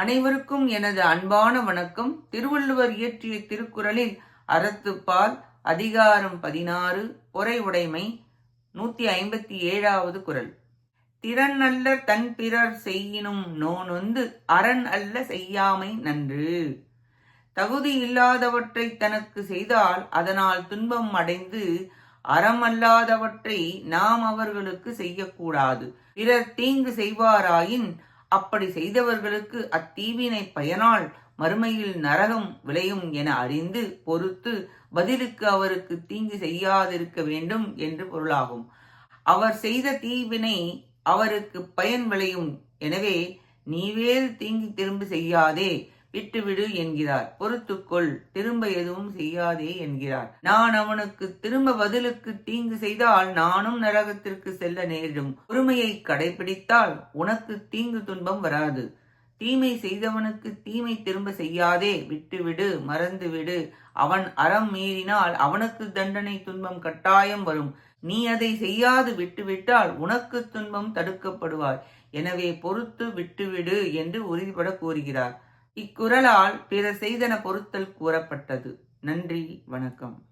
அனைவருக்கும் எனது அன்பான வணக்கம். திருவள்ளுவர் இயற்றிய திருக்குறளில் அறத்துப்பால் அதிகாரம் பதினாறு பொறை உடைமை நூத்தி ஐம்பத்தி ஏழாவது குரல் திறன் அல்ல தன் பிறர் செய்யினும் நோனொந்து அரண் அல்ல செய்யாமை நன்று. தகுதி இல்லாதவற்றை தனக்கு செய்தால் அதனால் துன்பம் அடைந்து அறமல்லாதவற்றை நாம் அவர்களுக்கு செய்யக்கூடாது. பிறர் தீங்கு செய்வாராயின் அப்படி செய்தவர்களுக்கு அத்தீவினை பயனால் மறுமையில் நரகம் விளையும் என அறிந்து பொறுத்து பதிலுக்கு அவருக்கு தீங்கு செய்யாதிருக்க வேண்டும் என்று பொருளாகும். அவர் செய்த தீவினை அவருக்கு பயன் விளையும். எனவே நீவேல் தீங்கு திரும்ப செய்யாதே. விட்டுவிடு என்கிறார். பொறுத்துக்கொள் திரும்ப எதுவும் செய்யாதே என்கிறார். நான் அவனுக்கு திரும்ப பதிலுக்கு தீங்கு செய்தால் நானும் நரகத்திற்கு செல்ல நேரிடும். பொறுமையை கடைபிடித்தால் உனக்கு தீங்கு துன்பம் வராது. தீமை செய்தவனுக்கு தீமை திரும்ப செய்யாதே. விட்டுவிடு மறந்துவிடு. அவன் அறம் மீறினால் அவனுக்கு தண்டனை துன்பம் கட்டாயம் வரும். நீ அதை செய்யாது விட்டுவிட்டால் உனக்கு துன்பம் தடுக்கப்படுவாய். எனவே பொறுத்து விட்டுவிடு என்று உறுதிபட கூறுகிறார். இக்குறளால் பிற செய்தன பொறுத்தல் கூறப்பட்டது. நன்றி வணக்கம்.